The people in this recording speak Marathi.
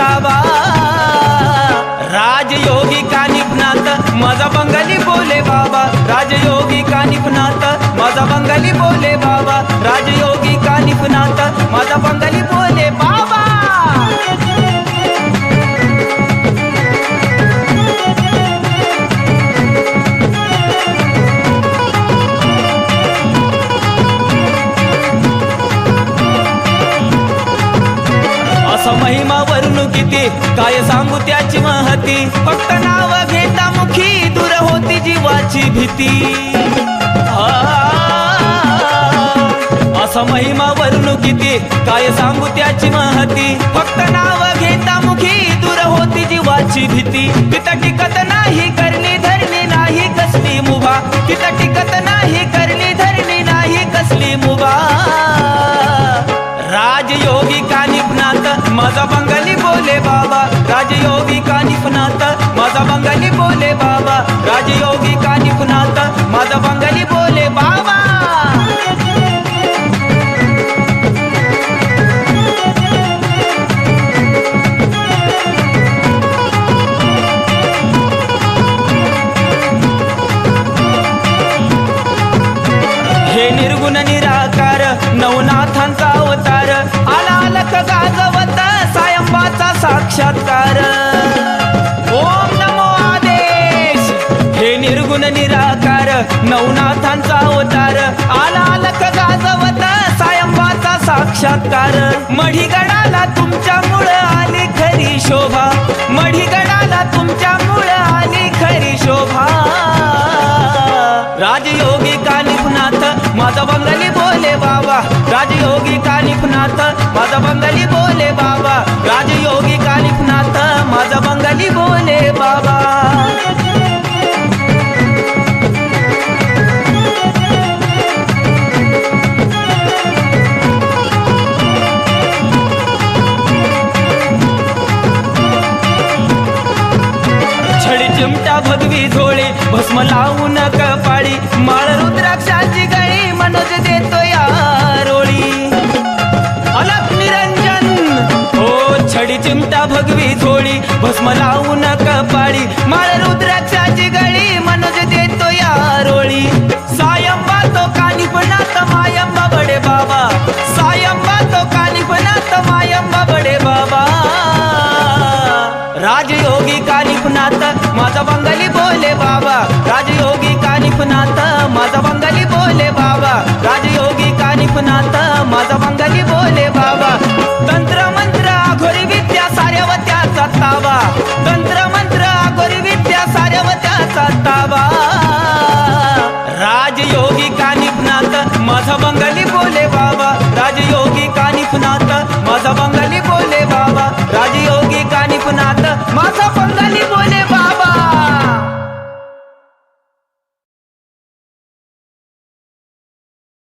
ताबा राजयोगी का निघणार मजा बंग काय सांगू त्याची महती? फक्त नाव घेता मुखी दूर होती जीवाची भीती. असं महिमा वर्ण किती काय सांगू त्याची महती? फक्त नाव घेता मुखी दूर होती जीवाची भीती. तिथं टिकत नाही करणी धरणी नाही कसली मुभा. तिथं टिकत नाही करणी धरणी नाही कसली मुभा. राजयोगी का निपनात माझा माझा बंगाली बोले बाबा. राजयोगी का निपुणाता? माझा बंगाली बोले बाबा. हे निर्गुण निराकार नवनाथांचा अवतार. आला आलक गाजवत सायंबाचा साक्षात्कार. नवनाथांचा अवतार आला लख गाजवत सायंबाचा साक्षात्कार. मढीगडाला तुमच्या मुळ आली खरी शोभा. मढीगडाला तुमच्या मुळ आली खरी शोभा. राजयोगी का माझा बंगाली बोले बाबा. राजयोगी का माझा बंगाली बोले बाबा. भस्म लावून कपाळी माळ रुद्राक्षाची गळी मनोज देतो या रोळी. अलक निरंजन हो छडी चिमटा भगवी झोळी. भस्म लावून कपाळी